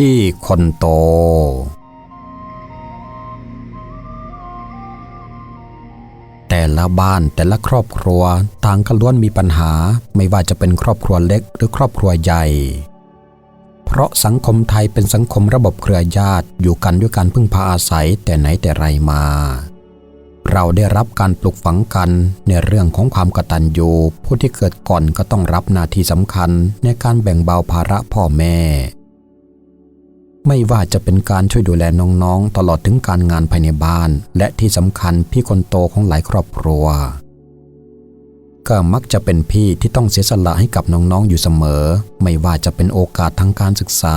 พี่คนโต แต่ละบ้านแต่ละครอบครัวต่างก็ล้วนมีปัญหาไม่ว่าจะเป็นครอบครัวเล็กหรือครอบครัวใหญ่ เพราะสังคมไทยเป็นสังคมระบบเครือญาติอยู่กันด้วยการพึ่งพาอาศัยแต่ไหนแต่ไรมา เราได้รับการปลูกฝังกันในเรื่องของความกตัญญูผู้ที่เกิดก่อนก็ต้องรับหน้าที่สำคัญในการแบ่งเบาภาระพ่อแม่ ไม่ว่าจะเป็นการช่วยดูแลน้องๆ ตลอดถึงการงานภายในบ้าน และที่สำคัญพี่คนโตของหลายครอบครัว ก็มักจะเป็นพี่ที่ต้องเสียสละให้กับน้องๆอยู่เสมอ ไม่ว่าจะเป็นโอกาสทางการศึกษา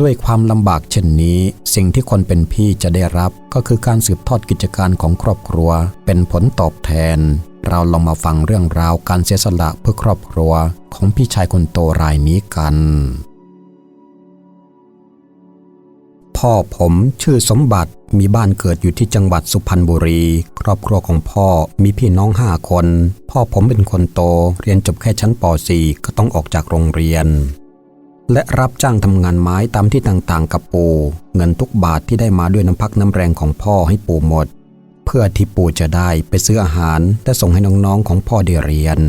ด้วยความลำบากเช่นนี้ สิ่งที่คนเป็นพี่จะได้รับก็คือการสืบทอดกิจการของครอบครัว เป็นผลตอบแทน เราลองมาฟังเรื่องราวการเสียสละเพื่อครอบครัวของพี่ชายคนโตรายนี้กัน พ่อผมชื่อสมบัติมีบ้านเกิดอยู่ที่จังหวัดสุพรรณบุรี ครอบครัวของพ่อมีพี่น้องห้าคน พ่อผมเป็นคนโต เรียนจบแค่ชั้นป .4 ก็ต้องออกจากโรงเรียน และรับจ้างทำงานไม้ตามที่ต่างๆ กับปู่ เงินทุกบาทที่ได้มาด้วยน้ำพักน้ำแรงของพ่อให้ปู่หมด เพื่อที่ปู่จะได้ไปซื้ออาหารและส่งให้น้องๆของพ่อได้เรียน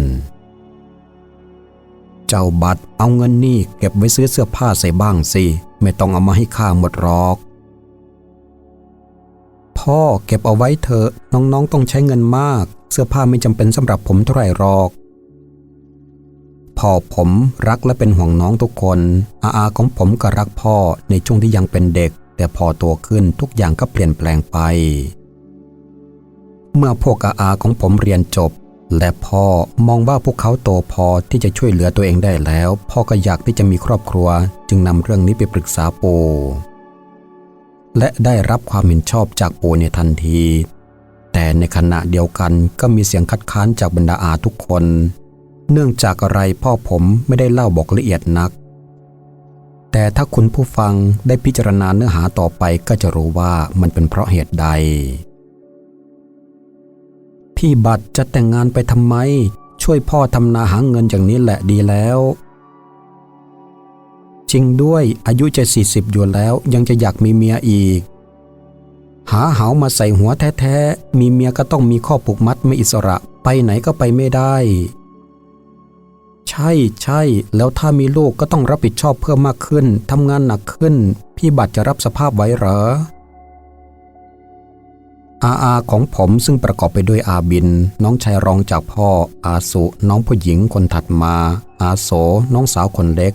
เจ้าบัตรเอาเงินนี่เก็บไว้ซื้อเสื้อผ้าใส่บ้างสิ ไม่ต้องเอามาให้ข้าหมดหรอก พ่อเก็บเอาไว้เถอะน้องๆต้องใช้เงินมาก เสื้อผ้าไม่จำเป็นสำหรับผมเท่าไหร่หรอก พ่อผมรักและเป็นห่วงน้องทุกคน อาอาของผมก็รักพ่อในช่วงที่ยังเป็นเด็ก แต่พอโตขึ้นทุกอย่างก็เปลี่ยนแปลงไป เมื่อพวกอาอาของผมเรียนจบ และพ่อมองว่าพวกเขาโตพอที่จะช่วยเหลือตัวเองได้แล้ว พ่อก็อยากที่จะมีครอบครัว จึงนำเรื่องนี้ไปปรึกษาปู่และได้รับความเห็นชอบจากปู่ในทันที แต่ในขณะเดียวกันก็มีเสียงคัดค้านจากบรรดาอาทุกคน เนื่องจากอะไรพ่อผมไม่ได้เล่าบอกละเอียดนัก แต่ถ้าคุณผู้ฟังได้พิจารณาเนื้อหาต่อไปก็จะรู้ว่ามันเป็นเพราะเหตุใด พี่บัตรจะแต่งงานไปทำไม ช่วยพ่อทำนาหาเงินอย่างนี้แหละดีแล้ว จริงด้วยอายุจะสี่สิบอยู่แล้วยังจะอยากมีเมียอีก หาเหามาใส่หัวแท้ๆ มีเมียก็ต้องมีข้อผูกมัดไม่อิสระไปไหนก็ไปไม่ได้ ใช่ใช่แล้วถ้ามีลูกก็ต้องรับผิดชอบเพิ่มมากขึ้นทำงานหนักขึ้น พี่บัตรจะรับสภาพไว้เหรอ อาอาของผมซึ่งประกอบไปด้วยอาบิน น้องชายรองจากพ่อ อาสุน้องผู้หญิงคนถัดมา อาโสน้องสาวคนเล็ก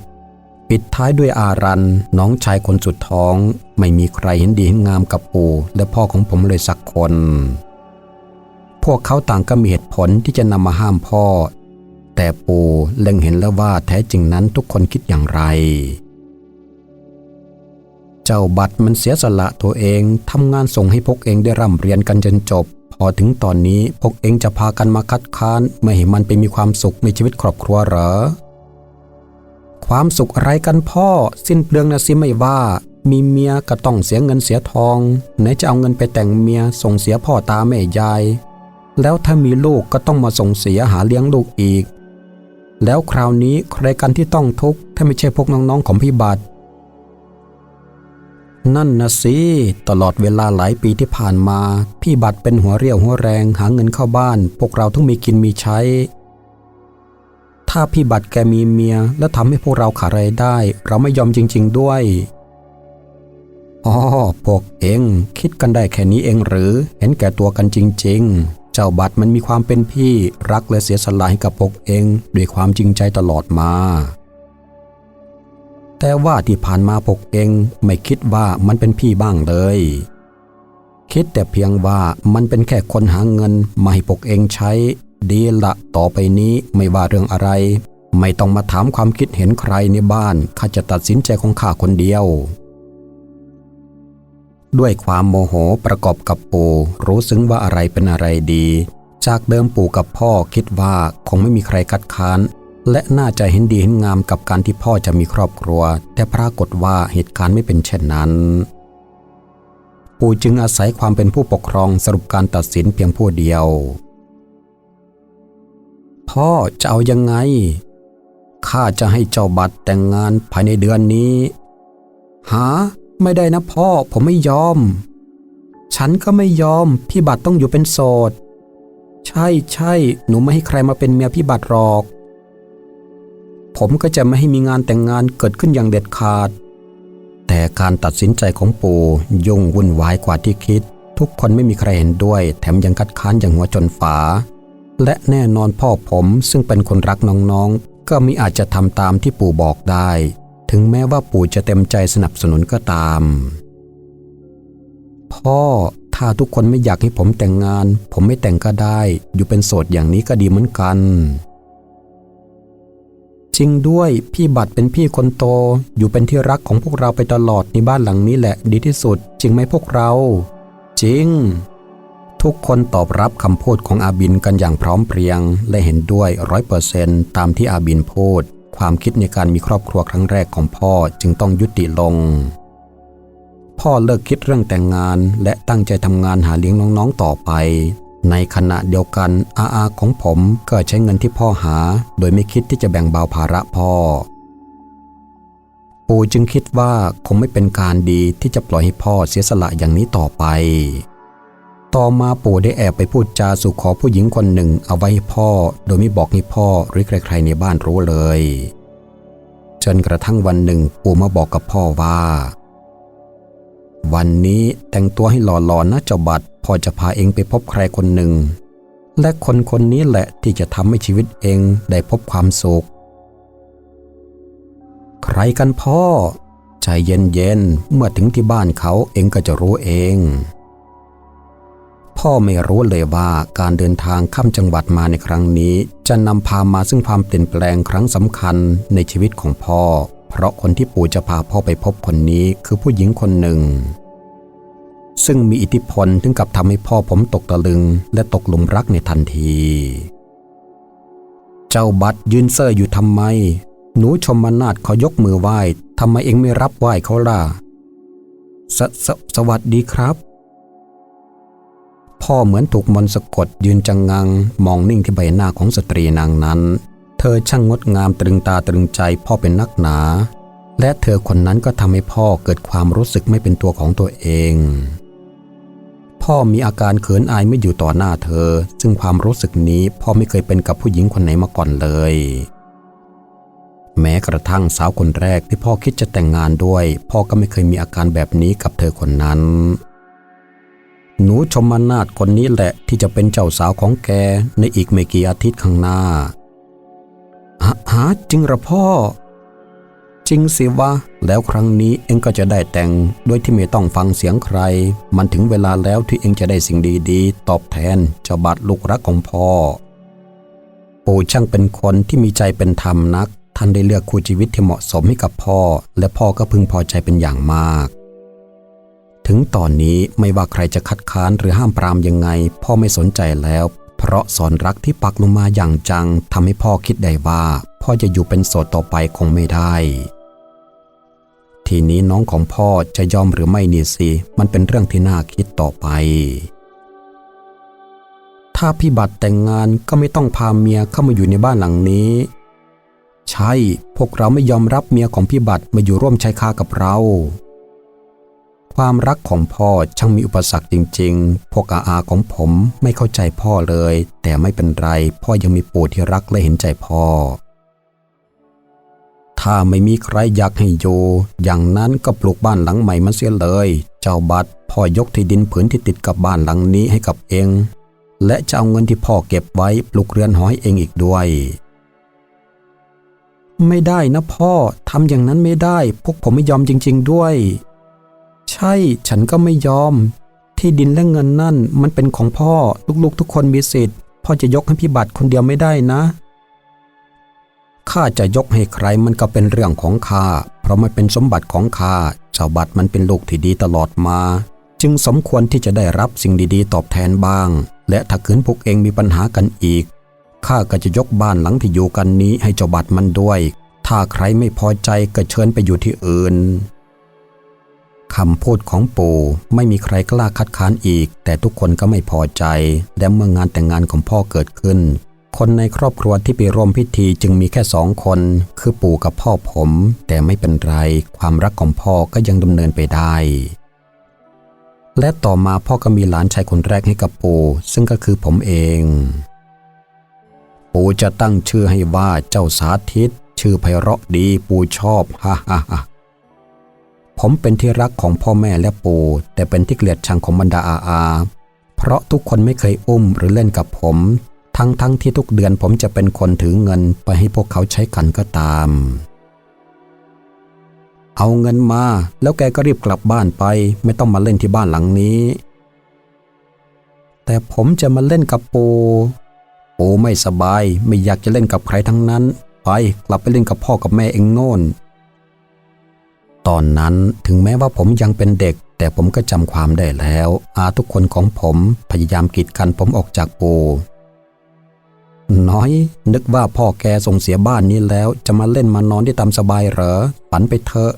ปิดท้ายด้วยอารัน น้องชายคนสุดท้อง ไม่มีใครเห็นดีเห็นงามกับปู่และพ่อของผมเลยสักคน พวกเขาต่างก็มีเหตุผลที่จะนำมาห้ามพ่อ แต่ปู่เล็งเห็นแล้วว่าแท้จริงนั้นทุกคนคิดอย่างไร เจ้าบัตรมันเสียสละตัวเองทำงานส่งให้พวกเองได้ร่ำเรียนกันจนจบ พอถึงตอนนี้พวกเองจะพากันมาคัดค้านไม่ให้มันไปมีความสุขในชีวิตครอบครัวเหรอ ความสุขอะไรกันพ่อ สิ้นเปลืองนะสิไม่ว่า มีเมียก็ต้องเสียเงินเสียทอง ไหนจะเอาเงินไปแต่งเมียส่งเสียพ่อตาแม่ยาย แล้วถ้ามีลูกก็ต้องมาส่งเสียหาเลี้ยงลูกอีก แล้วคราวนี้ใครกันที่ต้องทุกข์ถ้าไม่ใช่พวกน้องๆของพี่บัตร นั่นนะสิตลอดเวลาหลายปีที่ผ่านมา พี่บัตรเป็นหัวเรี่ยวหัวแรงหาเงินเข้าบ้าน พวกเราต้องมีกินมีใช้ ถ้าพี่บัตรแกมีเมีย แล้วทำให้พวกเราขาดรายได้ เราไม่ยอมจริง ๆ ด้วยอ๋อพวกเองคิดกันได้แค่นี้เองหรือ เห็นแก่ตัวกันจริง ๆ เจ้าบัตรมันมีความเป็นพี่รักและเสียสละให้กับพวกเอง ด้วยความจริงใจตลอดมา แต่ว่าที่ผ่านมาพกเองไม่คิดว่ามันเป็นพี่บ้างเลย คิดแต่เพียงว่ามันเป็นแค่คนหาเงินมาให้พกเองใช้ ดีละต่อไปนี้ไม่ว่าเรื่องอะไร ไม่ต้องมาถามความคิดเห็นใครในบ้านข้าจะตัดสินใจของข้าคนเดียว ด้วยความโมโหประกอบกับปู่รู้ซึ้งว่าอะไรเป็นอะไรดี จากเดิมปู่กับพ่อคิดว่าคงไม่มีใครคัดค้าน และน่าจะเห็นดีเห็นงามกับการที่พ่อจะมีครอบครัว แต่ปรากฏว่าเหตุการณ์ไม่เป็นเช่นนั้น ปู่จึงอาศัยความเป็นผู้ปกครองสรุปการตัดสินเพียงผู้เดียว พ่อจะเอายังไง ข้าจะให้เจ้าบัตรแต่งงานภายในเดือนนี้ หา ไม่ได้นะพ่อผมไม่ยอม ฉันก็ไม่ยอม พี่บัตรต้องอยู่เป็นโสด ใช่ใช่หนูไม่ให้ใครมาเป็นเมียพี่บัตรหรอก ผมก็จะไม่ให้มีงานแต่งงานเกิดขึ้นอย่างเด็ดขาด แต่การตัดสินใจของปู่ยุ่งวุ่นวายกว่าที่คิด ทุกคนไม่มีใครเห็นด้วย แถมยังคัดค้านอย่างหัวจนฝา และแน่นอนพ่อผมซึ่งเป็นคนรักน้องๆ ก็มิอาจจะทำตามที่ปู่บอกได้ ถึงแม้ว่าปู่จะเต็มใจสนับสนุนก็ตาม พ่อถ้าทุกคนไม่อยากให้ผมแต่งงาน ผมไม่แต่งก็ได้ อยู่เป็นโสดอย่างนี้ก็ดีเหมือนกัน จริงด้วยพี่บัตรเป็นพี่คนโต อยู่เป็นที่รักของพวกเราไปตลอดในบ้านหลังนี้แหละดีที่สุด จริงไหมพวกเรา จริง ทุกคนตอบรับคำพูดของอาบินกันอย่างพร้อมเพรียง และเห็นด้วยร้อยเปอร์เซนตามที่อาบินพูด ความคิดในการมีครอบครัวครั้งแรกของพ่อจึงต้องยุติลง พ่อเลิกคิดเรื่องแต่งงานและตั้งใจทำงานหาเลี้ยงน้องๆต่อไป ในขณะเดียวกันอาอาของผมก็ใช้เงินที่พ่อหา โดยไม่คิดที่จะแบ่งเบาภาระพ่อ ปู่จึงคิดว่าคงไม่เป็นการดีที่จะปล่อยให้พ่อเสียสละอย่างนี้ต่อไป ต่อมาปู่ได้แอบไปพูดจาสู่ขอผู้หญิงคนหนึ่งเอาไว้ให้พ่อ โดยไม่บอกให้พ่อหรือใคร ๆ ในบ้านรู้เลย จนกระทั่งวันหนึ่งปู่มาบอกกับพ่อว่า วันนี้แต่งตัวให้หล่อๆนะเจ้าบัตรพ่อจะพาเองไปพบใครคนหนึ่ง และคนคนนี้แหละที่จะทำให้ชีวิตเองได้พบความสุข ใครกันพ่อ ใจเย็นๆ เมื่อถึงที่บ้านเขาเองก็จะรู้เอง พ่อไม่รู้เลยว่าการเดินทางข้ามจังหวัดมาในครั้งนี้ จะนำพามาซึ่งความเปลี่ยนแปลงครั้งสำคัญในชีวิตของพ่อ เพราะคนที่ปู่จะพาพ่อไปพบคนนี้คือผู้หญิงคนหนึ่ง ซึ่งมีอิทธิพลถึงกับทำให้พ่อผมตกตะลึง และตกหลุมรักในทันที เจ้าบัตรยืนเซอร์อยู่ทำไม หนูชมมานาดเขายกมือไหว้ทำไมเองไม่รับไหว้เขาล่ะสสสวัสดีครับ พ่อเหมือนถูกมนสะกดยืนจังงัง มองนิ่งที่ใบหน้าของสตรีนางนั้น ธอช่างงดงามตรึงตาตรึงใจพ่อเป็นนักหนา และเธอคนนั้นก็ทำให้พ่อเกิดความรู้สึกไม่เป็นตัวของตัวเอง พ่อมีอาการเขินอายไม่อยู่ต่อหน้าเธอ ซึ่งความรู้สึกนี้พ่อไม่เคยเป็นกับผู้หญิงคนไหนมาก่อนเลย แม้กระทั่งสาวคนแรกที่พ่อคิดจะแต่งงานด้วย พ่อก็ไม่เคยมีอาการแบบนี้กับเธอคนนั้น หนูชมมานาดคนนี้แหละที่จะเป็นเจ้าสาวของแกในอีกไม่กี่อาทิตย์ข้างหน้า ฮะฮะจริงหรอพ่อ จริงสิวะ แล้วครั้งนี้เองก็จะได้แต่งโดยที่ไม่ต้องฟังเสียงใคร มันถึงเวลาแล้วที่เองจะได้สิ่งดีๆ ตอบแทนเจ้าบัตรลูกรักของพ่อ ปู่ช่างเป็นคนที่มีใจเป็นธรรมนัก ท่านได้เลือกคู่ชีวิตที่เหมาะสมให้กับพ่อ และพ่อก็พึงพอใจเป็นอย่างมากถึงตอนนี้ไม่ว่าใครจะคัดค้านหรือห้ามปรามยังไง พ่อไม่สนใจแล้ว เพราะสอนรักที่ปักลงมาอย่างจังทำให้พ่อคิดได้ว่า พ่อจะอยู่เป็นโสดต่อไปคงไม่ได้ ทีนี้น้องของพ่อจะยอมหรือไม่นี่สิ มันเป็นเรื่องที่น่าคิดต่อไป ถ้าพี่บัตรแต่งงานก็ไม่ต้องพาเมียเข้ามาอยู่ในบ้านหลังนี้ ใช่ พวกเราไม่ยอมรับเมียของพี่บัตรมาอยู่ร่วมชายคากับเรา ความรักของพ่อช่างมีอุปสรรคจริง ๆ พวกอาอาของผมไม่เข้าใจพ่อเลย แต่ไม่เป็นไร พ่อยังมีปู่ที่รักและเห็นใจพ่อ ถ้าไม่มีใครอยากให้อยู่อย่างนั้นก็ปลูกบ้านหลังใหม่มาเสียเลย เจ้าบัตรพ่อยกที่ดินผืนที่ติดกับบ้านหลังนี้ให้กับเอง และจะเอาเงินที่พ่อเก็บไว้ปลูกเรือนหอให้เองอีกด้วยไม่ได้นะพ่อทำอย่างนั้นไม่ได้ พวกผมไม่ยอมจริง ๆ ด้วย ใช่ ฉันก็ไม่ยอม ที่ดินและเงินนั่นมันเป็นของพ่อ ลูกๆทุกคนมีสิทธิ์ พ่อจะยกให้พี่บัตรคนเดียวไม่ได้นะ ข้าจะยกให้ใครมันก็เป็นเรื่องของข้า เพราะมันเป็นสมบัติของข้าเจ้าบัตรมันเป็นลูกที่ดีตลอดมา จึงสมควรที่จะได้รับสิ่งดีๆ ตอบแทนบ้าง และถ้าขืนพวกเองมีปัญหากันอีก ข้าก็จะยกบ้านหลังที่อยู่กันนี้ให้เจ้าบัตรมันด้วย ถ้าใครไม่พอใจก็เชิญไปอยู่ที่อื่น คำพูดของปู่ไม่มีใครกล้าคัดค้านอีก แต่ทุกคนก็ไม่พอใจ และเมื่องานแต่งงานของพ่อเกิดขึ้น คนในครอบครัวที่ไปร่วมพิธีจึงมีแค่สองคน คือปู่กับพ่อผม แต่ไม่เป็นไร ความรักของพ่อก็ยังดำเนินไปได้ และต่อมาพ่อก็มีหลานชายคนแรกให้กับปู่ ซึ่งก็คือผมเอง ปู่จะตั้งชื่อให้ว่าเจ้าสาธิต ชื่อไพเราะดี ปู่ชอบฮ่าฮ่าฮ่า ผมเป็นที่รักของพ่อแม่และปู่แต่เป็นที่เกลียดชังของบรรดาอาอา เพราะทุกคนไม่เคยอุ้มหรือเล่นกับผม ทั้งทั้งที่ทุกเดือนผมจะเป็นคนถือเงินไปให้พวกเขาใช้กันก็ตาม เอาเงินมา แล้วแกก็รีบกลับบ้านไป ไม่ต้องมาเล่นที่บ้านหลังนี้ แต่ผมจะมาเล่นกับปูปูไม่สบาย ไม่อยากจะเล่นกับใครทั้งนั้น ไปกลับไปเล่นกับพ่อกับแม่เองโน่น ตอนนั้นถึงแม้ว่าผมยังเป็นเด็ก แต่ผมก็จำความได้แล้ว อาทุกคนของผมพยายามกีดกันผมออกจากปูน้อย นึกว่าพ่อแกส่งเสียบ้านนี้แล้วจะมาเล่นมานอนได้ตามสบายเหรอฝันไปเถอะ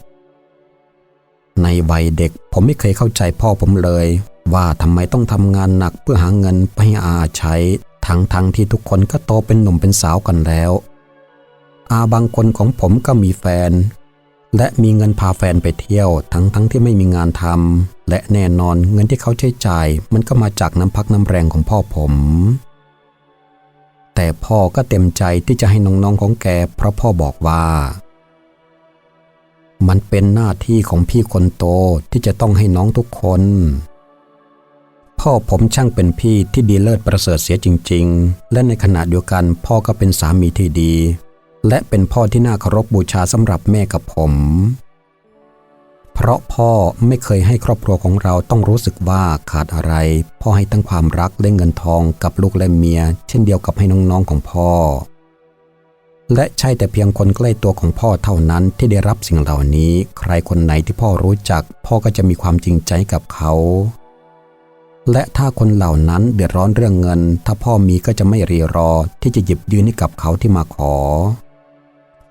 ในวัยเด็กผมไม่เคยเข้าใจพ่อผมเลย ว่าทำไมต้องทำงานหนักเพื่อหาเงินไปให้อาใช้ ทั้งทั้งที่ทุกคนก็โตเป็นหนุ่มเป็นสาวกันแล้ว อาบางคนของผมก็มีแฟน และมีเงินพาแฟนไปเที่ยว ทั้งทั้งที่ไม่มีงานทำและแน่นอนเงินที่เขาใช้จ่าย มันก็มาจากน้ำพักน้ำแรงของพ่อผม แต่พ่อก็เต็มใจที่จะให้น้องๆของแก เพราะพ่อบอกว่า มันเป็นหน้าที่ของพี่คนโตที่จะต้องให้น้องทุกคน พ่อผมช่างเป็นพี่ที่ดีเลิศประเสริฐเสียจริง ๆ และในขณะเดียวกันพ่อก็เป็นสามีที่ดี และเป็นพ่อที่น่าเคารพบูชาสำหรับแม่กับผม เพราะพ่อไม่เคยให้ครอบครัวของเราต้องรู้สึกว่าขาดอะไร พ่อให้ทั้งความรักและเงินทองกับลูกและเมีย เช่นเดียวกับให้น้องๆของพ่อ และใช่แต่เพียงคนใกล้ตัวของพ่อเท่านั้นที่ได้รับสิ่งเหล่านี้ ใครคนไหนที่พ่อรู้จัก พ่อก็จะมีความจริงใจกับเขาและถ้าคนเหล่านั้นเดือดร้อนเรื่องเงิน ถ้าพ่อมีก็จะไม่รีรอที่จะหยิบยืนให้กับเขาที่มาขอ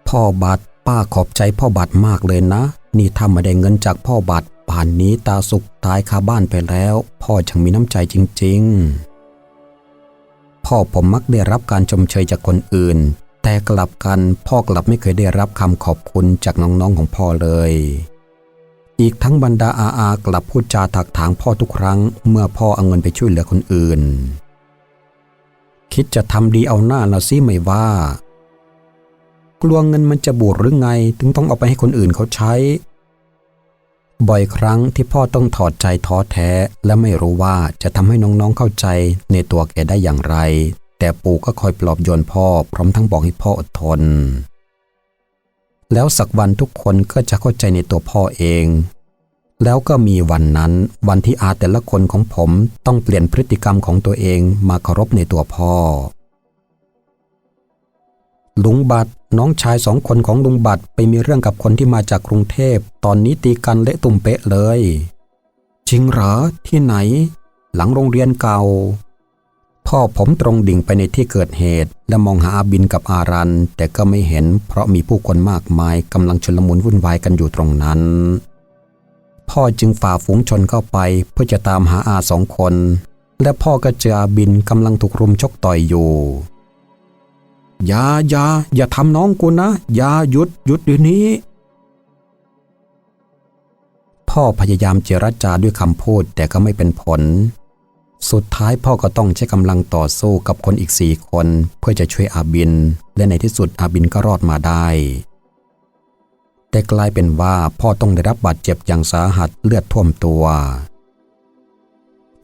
พ่อบัตรป้าขอบใจพ่อบัตรมากเลยนะ นี่ถ้าไม่ได้เงินจากพ่อบัตรป่านนี้ตาสุกตายคาบ้านไปแล้ว พ่อช่างมีน้ำใจจริง ๆ พ่อผมมักได้รับการชมเชยจากคนอื่น แต่กลับกันพ่อกลับไม่เคยได้รับคำขอบคุณจากน้องๆของพ่อเลย อีกทั้งบรรดาอาอากลับพูดจาถักถางพ่อทุกครั้ง เมื่อพ่อเอาเงินไปช่วยเหลือคนอื่น คิดจะทำดีเอาหน้าละสิไม่ว่า กลัวเงินมันจะบูดหรือไง ถึงต้องเอาไปให้คนอื่นเขาใช้ บ่อยครั้งที่พ่อต้องถอดใจท้อแท้ และไม่รู้ว่าจะทำให้น้องๆเข้าใจในตัวแกได้อย่างไร แต่ปู่ก็คอยปลอบโยนพ่อพร้อมทั้งบอกให้พ่ออดทน แล้วสักวันทุกคนก็จะเข้าใจในตัวพ่อเองแล้วก็มีวันนั้น วันที่อาแต่ละคนของผมต้องเปลี่ยนพฤติกรรมของตัวเองมาเคารพในตัวพ่อ ลุงบัตรน้องชายสองคนของลุงบัตรไปมีเรื่องกับคนที่มาจากกรุงเทพ ตอนนี้ตีกันเละตุ่มเป๊ะเลย จริงเหรอ ที่ไหน หลังโรงเรียนเก่า พ่อผมตรงดิ่งไปในที่เกิดเหตุ และมองหาอาบินกับอารัน แต่ก็ไม่เห็น เพราะมีผู้คนมากมายกำลังชลมุนวุ่นวายกันอยู่ตรงนั้น พ่อจึงฝ่าฝูงชนเข้าไปเพื่อจะตามหาอาสองคน และพ่อก็เจออาบินกำลังถูกรุมชกต่อยอยู่ อย่าอย่าอย่าทำน้องกูนะ อย่าหยุดหยุดเดี๋ยวนี้ พ่อพยายามเจรจาด้วยคำพูดแต่ก็ไม่เป็นผล สุดท้ายพ่อก็ต้องใช้กำลังต่อสู้กับคนอีกสี่คน เพื่อจะช่วยอาบิน และในที่สุดอาบินก็รอดมาได้ แต่กลายเป็นว่าพ่อต้องได้รับบาดเจ็บอย่างสาหัสเลือดท่วมตัว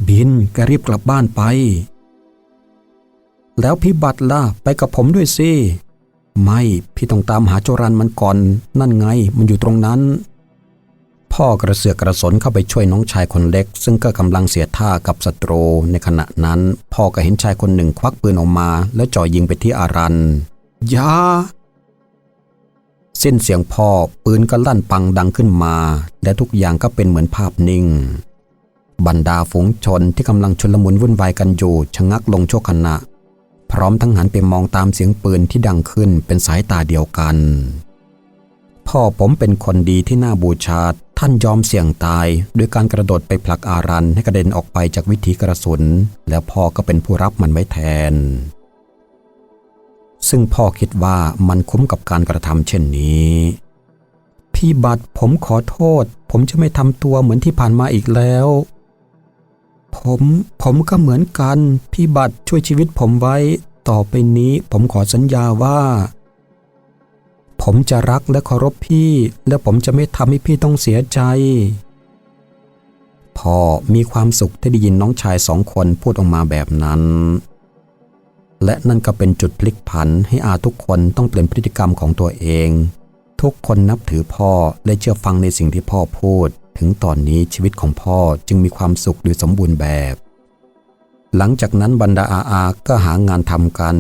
บินก็รีบกลับบ้านไป แล้วพี่บัตรล่ะไปกับผมด้วยสิไม่พี่ต้องตามหาโจรันมันก่อน นั่นไงมันอยู่ตรงนั้น พ่อกระเสือกกระสนเข้าไปช่วยน้องชายคนเล็ก ซึ่งก็กำลังเสียท่ากับศัตรูในขณะนั้น พ่อก็เห็นชายคนหนึ่งควักปืนออกมา แล้วจ่อยิงไปที่อารันยาสิ้นเสียงพ่อปืนก็ลั่นปังดังขึ้นมา และทุกอย่างก็เป็นเหมือนภาพนิ่ง บรรดาฝูงชนที่กำลังชนลมุนวุ่นวายกันอยู่ชะงักลงชั่วขณะ พร้อมทั้งหันไปมองตามเสียงปืนที่ดังขึ้นเป็นสายตาเดียวกัน พ่อผมเป็นคนดีที่น่าบูชา ท่านยอมเสี่ยงตายด้วยการกระโดดไปผลักอารันให้กระเด็นออกไปจากวิถีกระสุน แล้วพ่อก็เป็นผู้รับมันไว้แทน ซึ่งพ่อคิดว่ามันคุ้มกับการกระทำเช่นนี้พี่บัตรผมขอโทษ ผมจะไม่ทำตัวเหมือนที่ผ่านมาอีกแล้ว ผม ผมก็เหมือนกัน พี่บัตรช่วยชีวิตผมไว้ ต่อไปนี้ผมขอสัญญาว่า ผมจะรักและเคารพพี่ และผมจะไม่ทำให้พี่ต้องเสียใจ พ่อมีความสุขที่ได้ยินน้องชายสองคนพูดออกมาแบบนั้น และนั่นก็เป็นจุดพลิกผันให้อาทุกคนต้องเปลี่ยนพฤติกรรมของตัวเอง ทุกคนนับถือพ่อและเชื่อฟังในสิ่งที่พ่อพูด ถึงตอนนี้ชีวิตของพ่อจึงมีความสุขโดยสมบูรณ์แบบ หลังจากนั้นบรรดาอาอาก็หางานทำกัน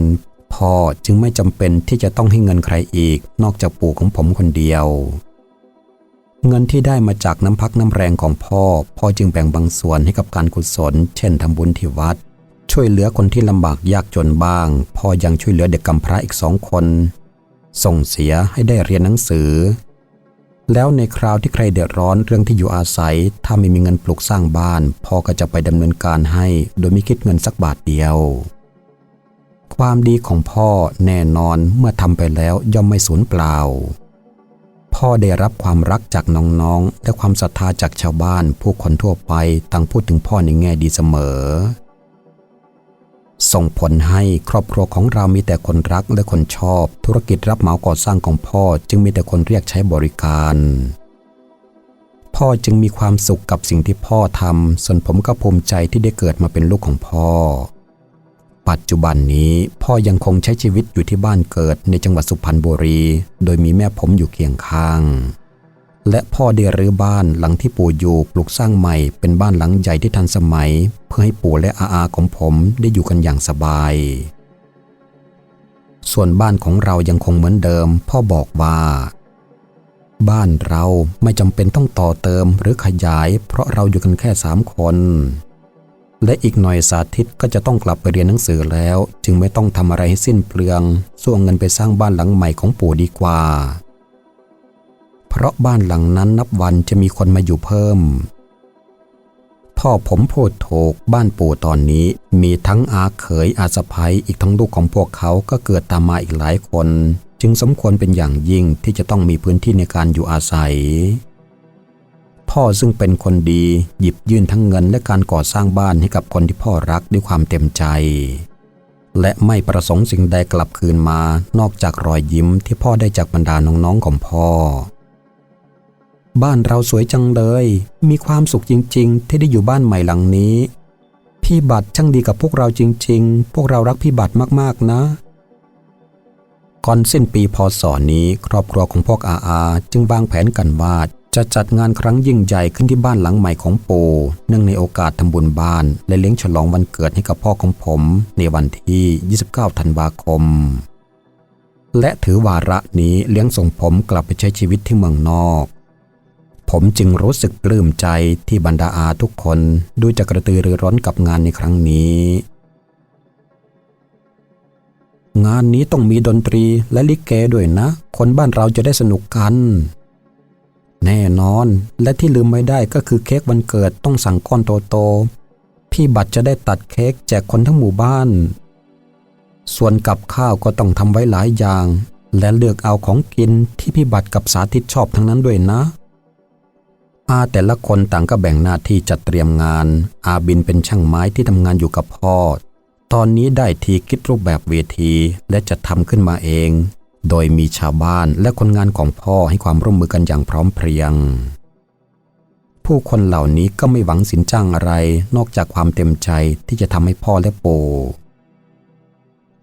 พ่อจึงไม่จำเป็นที่จะต้องให้เงินใครอีก นอกจากปู่ของผมคนเดียว เงินที่ได้มาจากน้ำพักน้ำแรงของพ่อ พ่อจึงแบ่งบางส่วนให้กับการกุศล เช่นทำบุญที่วัด ช่วยเหลือคนที่ลำบากยากจนบ้าง พ่อยังช่วยเหลือเด็กกำพร้าอีกสองคน ส่งเสียให้ได้เรียนหนังสือ แล้วในคราวที่ใครเดือดร้อนเรื่องที่อยู่อาศัย ถ้าไม่มีเงินปลูกสร้างบ้าน พ่อก็จะไปดำเนินการให้ โดยไม่คิดเงินสักบาทเดียว ความดีของพ่อแน่นอนเมื่อทำไปแล้วย่อมไม่สูญเปล่า พ่อได้รับความรักจากน้องๆ และความศรัทธาจากชาวบ้าน ผู้คนทั่วไปต่างพูดถึงพ่อในแง่ดีเสมอ ส่งผลให้ครอบครัวของเรามีแต่คนรักและคนชอบ ธุรกิจรับเหมาก่อสร้างของพ่อจึงมีแต่คนเรียกใช้บริการ พ่อจึงมีความสุขกับสิ่งที่พ่อทำส่วนผมก็ภูมิใจที่ได้เกิดมาเป็นลูกของพ่อ ปัจจุบันนี้พ่อยังคงใช้ชีวิตอยู่ที่บ้านเกิดในจังหวัดสุพรรณบุรี โดยมีแม่ผมอยู่เคียงข้าง และพ่อได้รื้อบ้านหลังที่ปู่อยู่ปลูกสร้างใหม่เป็นบ้านหลังใหญ่ที่ทันสมัย เพื่อให้ปู่และอาอาของผมได้อยู่กันอย่างสบาย ส่วนบ้านของเรายังคงเหมือนเดิม พ่อบอกว่า บ้านเราไม่จำเป็นต้องต่อเติมหรือขยาย เพราะเราอยู่กันแค่สามคน และอีกหน่อยสาธิตก็จะต้องกลับไปเรียนหนังสือแล้ว จึงไม่ต้องทำอะไรให้สิ้นเปลืองส่วงเงินไปสร้างบ้านหลังใหม่ของปู่ดีกว่า เพราะบ้านหลังนั้นนับวันจะมีคนมาอยู่เพิ่ม พ่อผมพูดถูกบ้านปู่ตอนนี้มีทั้งอาเขยอาสะพ้ยอีกทั้งลูกของพวกเขาก็เกิดตามมาอีกหลายคน จึงสมควรเป็นอย่างยิ่งที่จะต้องมีพื้นที่ในการอยู่อาศัย พ่อซึ่งเป็นคนดีหยิบยื่นทั้งเงินและการก่อสร้างบ้านให้กับคนที่พ่อรักด้วยความเต็มใจและไม่ประสงค์สิ่งใดกลับคืนมานอกจากรอยยิ้มที่พ่อได้จากบรรดาน้องๆของพ่อ บ้านเราสวยจังเลย มีความสุขจริง ๆ ที่ได้อยู่บ้านใหม่หลังนี้ พี่บัตรช่างดีกับพวกเราจริง ๆ พวกเรารักพี่บัตรมากๆนะ ก่อนสิ้นปีพศนี้ ครอบครัวของพวกอาอาจึงวางแผนกันว่าจะจัดงานครั้งยิ่งใหญ่ขึ้นที่บ้านหลังใหม่ของโป เนื่องในโอกาสทำบุญบ้าน และเลี้ยงฉลองวันเกิดให้กับพ่อของผม ในวันที่ 29 ธันวาคม และถือวาระนี้เลี้ยงส่งผมกลับไปใช้ชีวิตที่เมืองนอก ผมจึงรู้สึกปลื้มใจที่บรรดาอาทุกคนดูจะกระตือรือร้นกับงานในครั้งนี้ งานนี้ต้องมีดนตรีและลิเกด้วยนะ คนบ้านเราจะได้สนุกกัน แน่นอนและที่ลืมไม่ได้ก็คือเค้กวันเกิดต้องสั่งก้อนโตๆพี่บัตรจะได้ตัดเค้กแจกคนทั้งหมู่บ้าน ส่วนกับข้าวก็ต้องทำไว้หลายอย่าง และเลือกเอาของกินที่พี่บัตรกับสาธิตชอบทั้งนั้นด้วยนะาแต่ละคนต่างก็แบ่งหน้าที่จัดเตรียมงาน อาบินเป็นช่างไม้ที่ทำงานอยู่กับพ่อ ตอนนี้ได้ทีคิดรูปแบบเวทีและจะทำขึ้นมาเอง โดยมีชาวบ้านและคนงานของพ่อให้ความร่วมมือกันอย่างพร้อมเพรียง ผู้คนเหล่านี้ก็ไม่หวังสินจ้างอะไร นอกจากความเต็มใจที่จะทำให้พ่อและปู่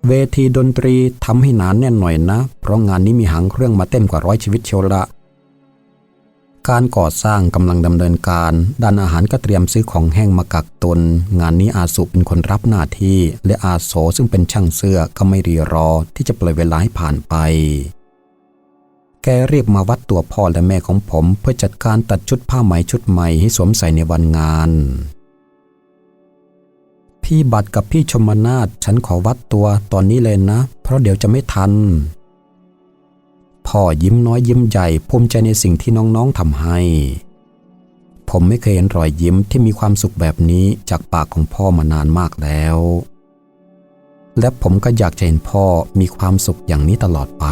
เวทีดนตรีทำให้นานแน่นหน่อยนะ เพราะงานนี้มีหางเครื่องมาเต้นกว่าร้อยชีวิตเชียวละ การก่อสร้างกำลังดำเนินการ ด้านอาหารก็เตรียมซื้อของแห้งมากักตน งานนี้อาสุเป็นคนรับหน้าที่ และอาโสซึ่งเป็นช่างเสื้อก็ไม่รีรอที่จะปล่อยเวลาให้ผ่านไป แกเรียกมาวัดตัวพ่อและแม่ของผม เพื่อจัดการตัดชุดผ้าไหมชุดใหม่ให้สวมใส่ในวันงาน พี่บัตรกับพี่ชมนาฏฉันขอวัดตัวตอนนี้เลยนะ เพราะเดี๋ยวจะไม่ทัน พ่อยิ้มน้อยยิ้มใหญ่ภูมิใจในสิ่งที่น้องๆทำให้ ผมไม่เคยเห็นรอยยิ้มที่มีความสุขแบบนี้จากปากของพ่อมานานมากแล้ว และผมก็อยากจะเห็นพ่อมีความสุขอย่างนี้ตลอดไป